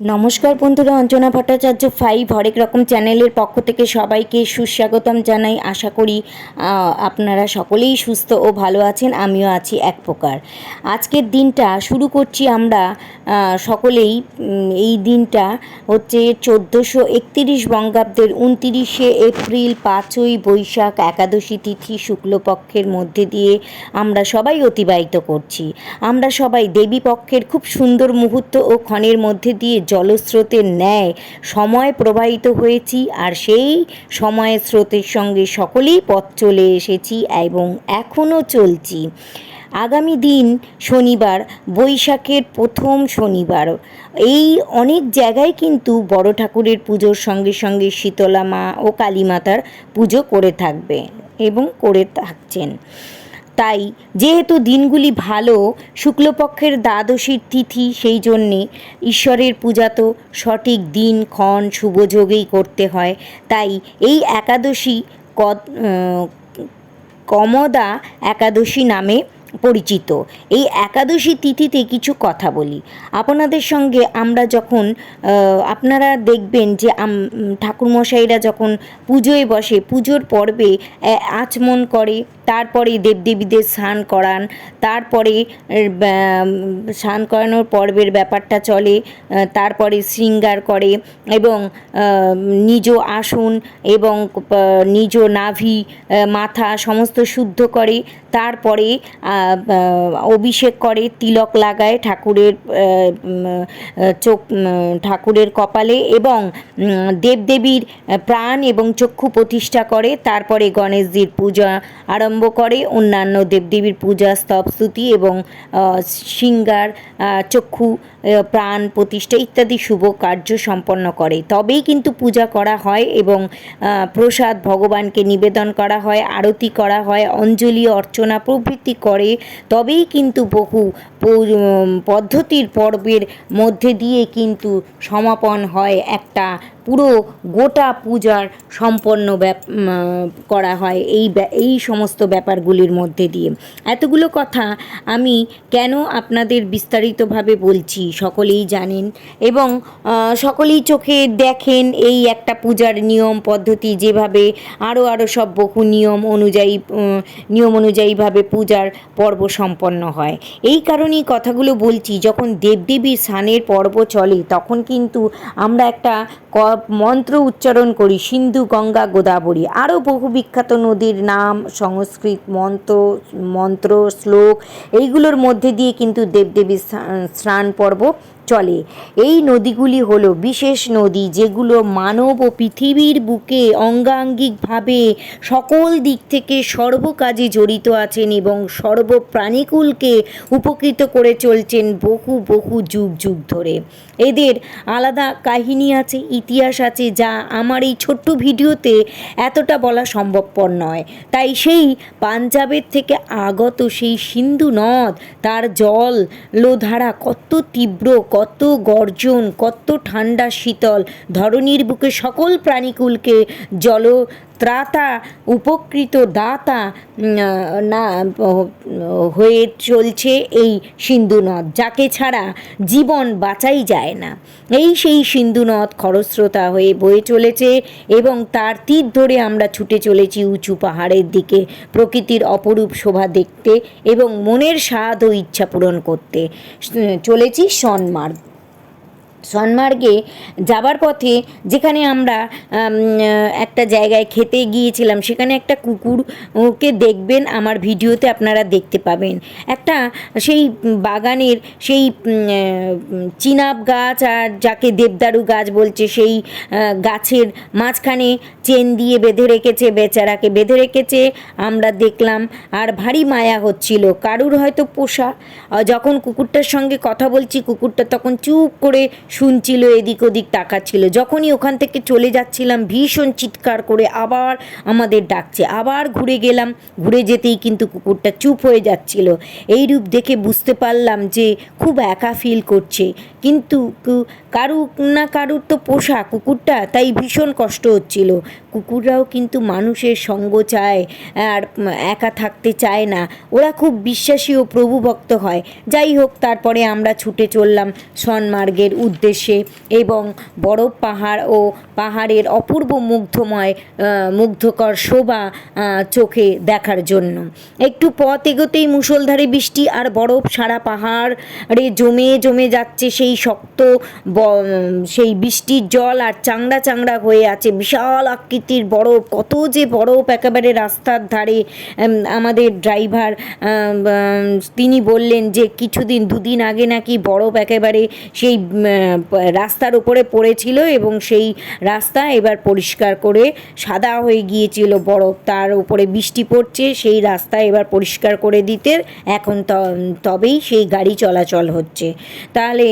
নমস্কার বন্ধুরা, অঞ্জনা ভট্টাচার্য ফাইভ হরেক রকম চ্যানেলের পক্ষ থেকে সবাইকে সুস্বাগতম জানাই। আশা করি আপনারা সকলেই সুস্থ ও ভালো আছেন, আমিও আছি এক প্রকার। আজকের দিনটা শুরু করছি আমরা সকলেই এই দিনটা হচ্ছে চোদ্দোশো একতিরিশ বঙ্গাব্দের উনতিরিশে এপ্রিল, পাঁচই বৈশাখ, একাদশী তিথি, শুক্লপক্ষের মধ্যে দিয়ে আমরা সবাই অতিবাহিত করছি। আমরা সবাই দেবী পক্ষের খুব সুন্দর মুহূর্ত ও ক্ষণের মধ্যে দিয়ে জলস্রোতের ন্যায় সময় প্রবাহিত হয়েছি আর সেই সময়ের স্রোতের সঙ্গে সকলেই পথ চলে এসেছি এবং এখনও চলছি। আগামী দিন শনিবার, বৈশাখের প্রথম শনিবার। এই অনেক জায়গায় কিন্তু বড় ঠাকুরের পুজোর সঙ্গে সঙ্গে শীতলা মা ও কালী মাতার পুজো করে থাকবে এবং করে থাকছেন। তাই যেহেতু দিনগুলি ভালো, শুক্লপক্ষের দ্বাদশীর তিথি সেই জন্যে ঈশ্বরের পূজা তো সঠিক দিন, ক্ষণ শুভযোগেই করতে হয়। তাই এই একাদশী কদ কমদা একাদশী নামে পরিচিত। এই একাদশী তিথিতে কিছু কথা বলি। আপনাদের সঙ্গে আমরা যখন আপনারা দেখবেন যে ঠাকুরমশাইরা যখন পুজোয় বসে, পুজোর পর্বে আচমন করে, তারপরে দেবদেবীদের স্নান করান, তারপরে স্নান করানোর পর্বের ব্যাপারটা চলে তারপরে শৃঙ্গার করে এবং নিজ আসন এবং নিজ নাভি মাথা সমস্ত শুদ্ধ করে, তারপরে অভিষেক করে তিলক লাগায় ঠাকুরের চোখ ঠাকুরের কপালে এবং দেবদেবীর প্রাণ এবং চক্ষু প্রতিষ্ঠা করে তারপরে গণেশজির পূজা আরম্ভ করে অন্যান্য দেবদেবীর পূজা স্তব স্তুতি এবং আহ, শৃঙ্গার চক্ষু প্রাণ প্রতিষ্ঠা ইত্যাদি শুভ কার্য সম্পন্ন করে। তবেই কিন্তু পূজা করা হয় এবং প্রসাদ ভগবানকে নিবেদন করা হয় আরতি করা হয় অঞ্জলি অর্চনা প্রভৃতি করে তবেই কিন্তু বহু পদ্ধতির পর্বের মধ্যে দিয়ে কিন্তু সমাপন হয় একটা পুরো গোটা পূজার সম্পন্ন ব্যাপ করা হয় এই এই সমস্ত ব্যাপারগুলির মধ্যে দিয়ে। এতগুলো কথা আমি কেন আপনাদের বিস্তারিতভাবে বলছি সকলেই জানেন এবং সকলেই চোখে দেখেন এই একটা পূজার নিয়ম পদ্ধতি যেভাবে আরও আরও সব বহু নিয়ম অনুযায়ী নিয়ম অনুযায়ীভাবে পূজার পর্ব সম্পন্ন হয়। এই কারণেই কথাগুলো বলছি, যখন দেবদেবীর স্নানের পর্ব চলে, তখন কিন্তু আমরা একটা মন্ত্র উচ্চারণ করি, সিন্ধু, গঙ্গা, গোদাবরী। আরও বহু বিখ্যাত নদীর নাম, সংস্কৃত মন্ত্র মন্ত্র, শ্লোক, এইগুলোর মধ্যে দিয়ে কিন্তু দেবদেবীর স্নান পর্ব চলে। এই নদীগুলি হলো বিশেষ নদী যেগুলো মানব ও পৃথিবীর বুকে অঙ্গাঙ্গিকভাবে সকল দিক থেকে সর্বকাজে জড়িত আছেন এবং সর্বপ্রাণীকুলকে উপকৃত করে চলছেন বহু বহু যুগ যুগ ধরে। এদের আলাদা কাহিনী আছে, ইতিহাস আছে, যা আমার এই ছোট্ট ভিডিওতে এতটা বলা সম্ভবপর নয়। তাই সেই পাঞ্জাবের থেকে আগত সেই সিন্ধু নদ, তার জল লোধারা কত তীব্র কত গর্জন কত ঠান্ডা শীতল। ধরনীর বুকে সকল প্রাণীকুলকে জল ত্রাতা, উপকৃত দাতা না হয়ে চলছে এই সিন্ধু নদ, যাকে ছাড়া জীবন বাঁচাই যায় না। এই সেই সিন্ধু নদ খরস্রোতা হয়ে বয়ে চলেছে এবং তার তীর ধরে আমরা ছুটে চলেছি উঁচু পাহাড়ের দিকে, প্রকৃতির অপরূপ শোভা দেখতে এবং মনের স্বাদ ও ইচ্ছা পূরণ করতে। চলেছি সনমার্গ সনমার্গে যাবার পথে যেখানে আমরা একটা জায়গায় খেতে গিয়েছিলাম, সেখানে একটা কুকুরকে দেখবেন আমার ভিডিওতে আপনারা দেখতে পাবেন। একটা সেই বাগানের সেই চিনাব গাছ আর যাকে দেবদারু গাছ বলছে, সেই গাছের মাঝখানে চেন দিয়ে বেঁধে রেখেছে বেচারাকে। বেঁধে রেখেছে, আমরা দেখলাম, আর ভারী মায়া হচ্ছিল। কারুর হয়তো পোষা। যখন কুকুরটার সঙ্গে কথা বলছি, কুকুরটা তখন চুপ করে শুনছিল, এদিক ওদিক তাকাচ্ছিল। যখনই ওখান থেকে চলে যাচ্ছিলাম, ভীষণ চিৎকার করে আবার আমাদের ডাকছে। আবার ঘুরে গেলাম, ঘুরে যেতেই কিন্তু কুকুরটা চুপ হয়ে যাচ্ছিল। এই রূপ দেখে বুঝতে পারলাম যে খুব একা ফিল করছে। কিন্তু কারু না কারুর তো পোষা কুকুরটা, তাই ভীষণ কষ্ট হচ্ছিল। কুকুররাও কিন্তু মানুষের সঙ্গ চায়, আর একা থাকতে চায় না। ওরা খুব বিশ্বাসী ও প্রভুভক্ত হয়। যাই হোক, তারপরে আমরা ছুটে চললাম সনমার্গের উদ্দেশ্যে এবং বরফ পাহাড় ও পাহাড়ের অপূর্ব মুগ্ধময় মুগ্ধকর শোভা চোখে দেখার জন্য। একটু পথ এগোতেই মুষলধারে বৃষ্টি আর বরফ সারা পাহাড়ে জমে জমে যাচ্ছে সেই শক্ত সেই বৃষ্টির জল আর চাংড়া চাংড়া হয়ে আছে। বিশাল আকৃতির বরফ, কত যে বরফ একেবারে রাস্তার ধারে আমাদের ড্রাইভার তিনি বললেন যে কিছুদিন, দুদিন আগে নাকি বরফ একেবারে সেই রাস্তার উপরে পড়েছিল এবং সেই রাস্তা এবার পরিষ্কার করে সাদা হয়ে গিয়েছিল বরফ। তার উপরে বৃষ্টি পড়ছে, সেই রাস্তা এবার পরিষ্কার করে দিতে এখন তবেই সেই গাড়ি চলাচল হচ্ছে। তাহলে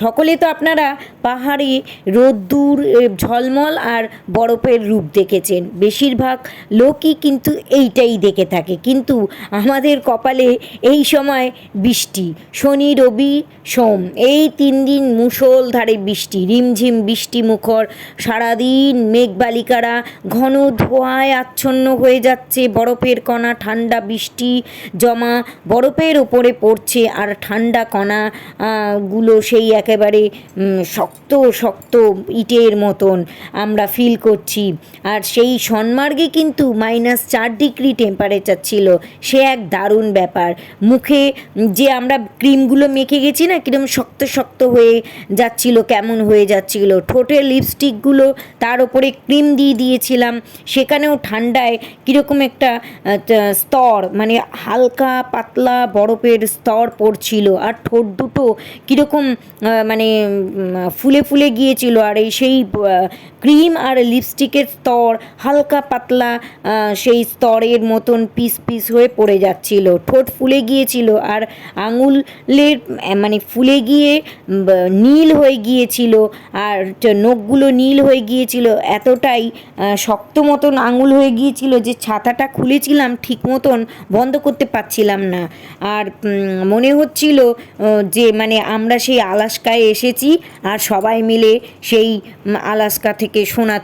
সকলে তো আপনারা পাহাড়ে, রোদ্দুর ঝলমল আর বরফের রূপ দেখেছেন। বেশিরভাগ লোকই কিন্তু এইটাই দেখে থাকে। কিন্তু আমাদের কপালে এই সময় বৃষ্টি, শনি, রবি, সোম, এই তিন দিন মুষলধারে বৃষ্টি, রিমঝিম বৃষ্টি মুখর, সারাদিন মেঘবালিকারা ঘন ধোঁয়ায় আচ্ছন্ন হয়ে যাচ্ছে, বরফের কণা, ঠান্ডা বৃষ্টি জমা বরফের ওপরে পড়ছে আর ঠান্ডা কণা গুলো সেই একেবারে শক্ত শক্ত ইটের মতন আমরা ফিল করছি। আর সেই সন্মার্গে কিন্তু মাইনাস চার ডিগ্রি টেম্পারেচার ছিল। সে এক দারুণ ব্যাপার। মুখে যে আমরা ক্রিমগুলো মেখে গেছি না, কিরম শক্ত শক্ত হয়ে যাচ্ছিল, কেমন হয়ে যাচ্ছিল। ঠোঁটের লিপস্টিকগুলো তার ওপরে ক্রিম দিয়ে দিয়েছিলাম। সেখানেও ঠান্ডায় কীরকম একটা স্তর মানে হালকা, পাতলা বরফের স্তর পড়ছিল। আর ঠোঁট দুটো কীরকম মানে ফুলে ফুলে গিয়েছিল আর এই সেই ক্রিম আর লিপস্টিকের স্তর হালকা পাতলা সেই স্তরের মতন পিস পিস হয়ে পড়ে যাচ্ছিল। ঠোঁট ফুলে গিয়েছিল আর আঙুলের মানে ফুলে গিয়ে নীল হয়ে গিয়েছিল আর নখগুলো নীল হয়ে গিয়েছিল। এতটাই শক্ত মতন আঙুল হয়ে গিয়েছিল যে ছাতাটা খুলেছিলাম ঠিক মতন বন্ধ করতে পারছিলাম না। আর মনে হচ্ছিল যে মানে আমরা সেই আলাস্কায় এসেছি আর সবাই মিলে সেই আলাস্কা থেকে সোনা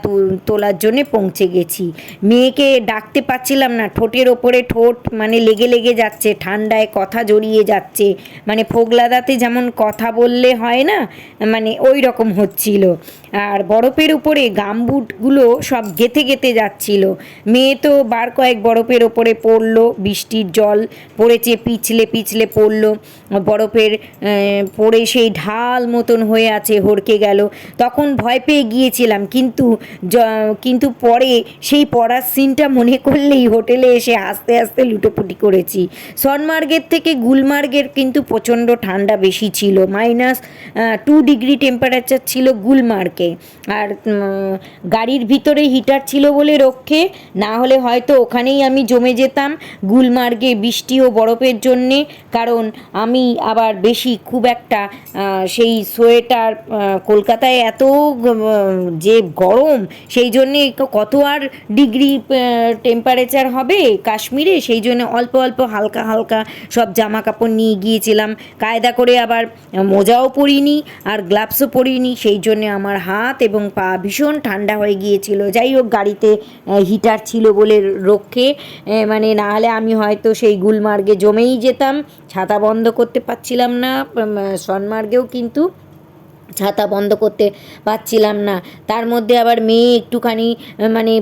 তোলার জন্যে পৌঁছে গেছি। মেয়েকে ডাকতে পারছিলাম না, ঠোঁটের ওপরে ঠোঁট মানে লেগে লেগে যাচ্ছে, ঠান্ডায় কথা জড়িয়ে যাচ্ছে। মানে ফোগলাদাতে যেমন কথা বললে হয় না মানে ওই রকম হচ্ছিল। আর বরফের উপরে গামবুটগুলো সব গেথে গেথে যাচ্ছিল। মেয়ে তো বার কয়েক বরফের ওপরে পড়ল, বৃষ্টির জল পড়েছে, পিছলে পিছলে পড়ল। বরফের পড়ে সেই ঢাল মতন হয়ে আছে, হড়কে গেল। তখন ভয় পেয়ে গিয়েছিলাম, কিন্তু কিন্তু পরে সেই পড়ার সিনটা মনে করলেই হোটেলে এসে আস্তে আস্তে লুটোপুটি করেছি। সনমার্গের থেকে গুলমার্গের কিন্তু প্রচণ্ড ঠান্ডা বেশি ছিল মাইনাস টু ডিগ্রি টেম্পারেচার ছিল গুলমার্গে। আর গাড়ির ভিতরে হিটার ছিল বলে রক্ষে, না হলে হয়তো ওখানেই আমি জমে যেতাম গুলমার্গে বৃষ্টি ও বরফের জন্যে। কারণ আমি আবার বেশি খুব একটা সেই সোয়েটার কলকাতায় এত যে গরম, সেই জন্যে কত আর ডিগ্রি টেম্পারেচার হবে কাশ্মীরে? সেই জন্য অল্প অল্প হালকা হালকা সব জামা কাপড় নিয়ে গিয়েছিলাম। কায়দা করে আবার মোজাও পরিনি আর গ্লাভসও পরিনি। সেই জন্য আমার হাত এবং পা ভীষণ ঠান্ডা হয়ে গিয়েছিল। যাই হোক, গাড়িতে হিটার ছিল বলে রক্ষে মানে না হলে আমি হয়তো সেই গুলমার্গে জমেই যেতাম। ছাতা বন্ধ করতে পারছিলাম না সন্মার্গেও কিন্তু ছাতা বন্ধ করতে পারছিলাম না। তার মধ্যে আবার মেয়ে একটুখানি মানে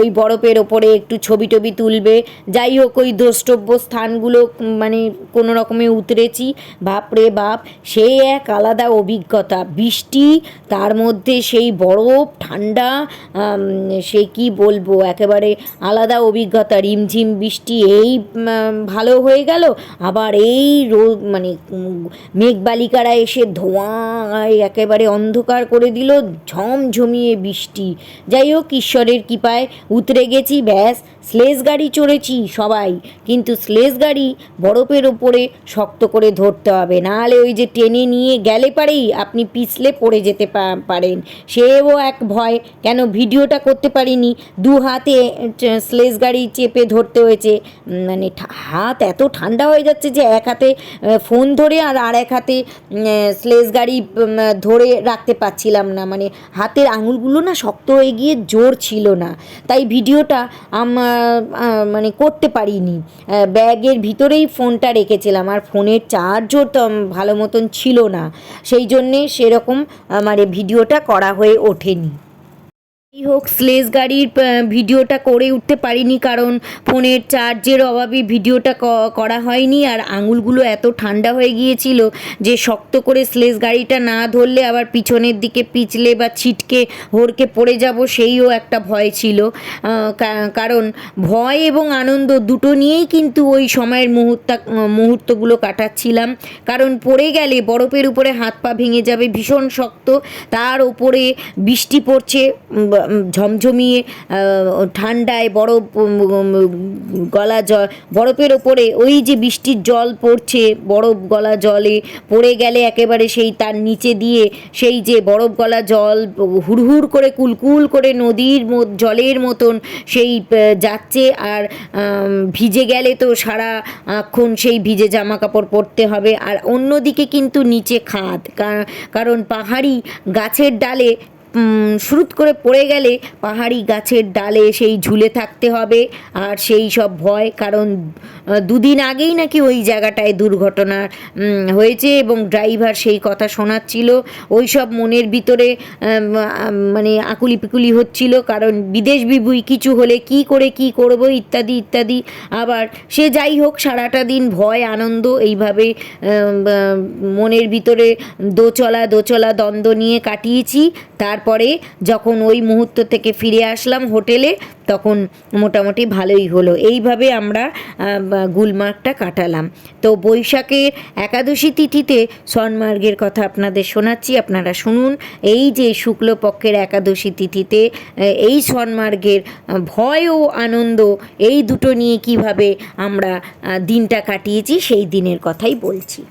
ওই বরফের ওপরে একটু ছবি টবি তুলবে। যাই হোক, ওই দ্রষ্টব্য স্থানগুলো মানে কোনো রকমে উতরেছি। বাপরে বাপ সেই এক আলাদা অভিজ্ঞতা। বৃষ্টি, তার মধ্যে সেই বরফ, ঠান্ডা সে কি বলব, একেবারে আলাদা অভিজ্ঞতা। রিমঝিম বৃষ্টি, এই ভালো হয়ে গেল। আবার এই রোদ মানে মেঘবালিকারা এসে ধোঁয়ায় একেবারে অন্ধকার করে দিল ঝমঝমিয়ে বৃষ্টি। যাই হোক, ঈশ্বরের কৃপায় উতরে গেছি, ব্যাস স্লেজ গাড়ি চড়েছি সবাই। কিন্তু স্লেজ গাড়ি বরফের ওপরে শক্ত করে ধরতে হবে, নাহলে ওই যে টেনে নিয়ে গেলে পারেই আপনি পিছলে পড়ে যেতে পারেন। সেও এক ভয়, কেন ভিডিওটা করতে পারিনি? দু হাতে স্লেজ গাড়ি চেপে ধরতে হয়েছে। মানে হাত এত ঠান্ডা হয়ে যাচ্ছে যে এক হাতে ফোন ধরে আর আর এক হাতে স্লেজ গাড়ি উম, ধরে রাখতে পারছিলাম না। মানে হাতের আঙুলগুলো না শক্ত হয়ে গিয়ে জোর ছিল না। তাই ভিডিওটা মানে করতে পারিনি। ব্যাগের ভিতরেই ফোনটা রেখেছিলাম। আর ফোনের চার্জও তো ভালো মতন ছিল না। সেই জন্যে সেরকম মানে ভিডিওটা করা হয়ে ওঠেনি। যাই হোক, স্লেজ গাড়ির ভিডিওটা করে উঠতে পারিনি কারণ ফোনের চার্জের অভাবে ভিডিওটা করা হয়নি আর আঙুলগুলো এত ঠান্ডা হয়ে গিয়েছিল যে শক্ত করে স্লেজ গাড়িটা না ধরলে আবার পিছনের দিকে পিছলে বা ছিটকে হড়কে পড়ে যাব সেইও একটা ভয় ছিল। কারণ ভয় এবং আনন্দ দুটো নিয়েই কিন্তু ওই সময়ের মুহূর্ত, মুহূর্তগুলো কাটাচ্ছিলাম। কারণ পড়ে গেলে বরফের উপরে হাত পা ভেঙে যাবে, ভীষণ শক্ত, তার ওপরে বৃষ্টি পড়ছে ঝমঝমিয়ে ঠান্ডায় বরফ গলা জল বরফের ওপরে ওই যে বৃষ্টির জল পড়ছে, বরফ গলা জলে পড়ে গেলে একেবারে সেই তার নিচে দিয়ে সেই যে বরফ গলা জল, হুড়হুড় করে কুলকুল করে নদীর জলের মতন সেই যাচ্ছে আর ভিজে গেলে তো সারাক্ষণ সেই ভিজে জামা কাপড় পরতে হবে। আর অন্যদিকে কিন্তু নিচে খাদ কারণ পাহাড়ি গাছের ডালে শ্রুত করে পড়ে গেলে পাহাড়ি গাছের ডালে সেই ঝুলে থাকতে হবে আর সেই সব ভয়, কারণ দুদিন আগেই নাকি ওই জায়গাটায় দুর্ঘটনা হয়েছে এবং ড্রাইভার সেই কথা শোনাচ্ছিল। ওই সব মনের ভিতরে মানে আকুলি পিকুলি হচ্ছিল, কারণ বিদেশ বিভুই কিছু হলে কি করে কি করব, ইত্যাদি ইত্যাদি। আবার সে যাই হোক, সারাটা দিন ভয়, আনন্দ, এইভাবে মনের ভিতরে দোচলা দোচলা দ্বন্দ্ব নিয়ে কাটিয়েছি। তারপরে যখন ওই মুহূর্ত থেকে ফিরে আসলাম হোটেলে তখন মোটামুটি ভালোই হলো। এইভাবে আমরা গুলমার্গটা কাটালাম। তো বৈশাখের একাদশী তিথিতে সনমার্গের কথা আপনাদের শোনাচ্ছি। আপনারা শুনুন এই যে শুক্লপক্ষের একাদশী তিথিতে এই আহ, ভয় ও আনন্দ এই দুটো নিয়ে কীভাবে আমরা দিনটা কাটিয়েছি সেই দিনের কথাই বলছি।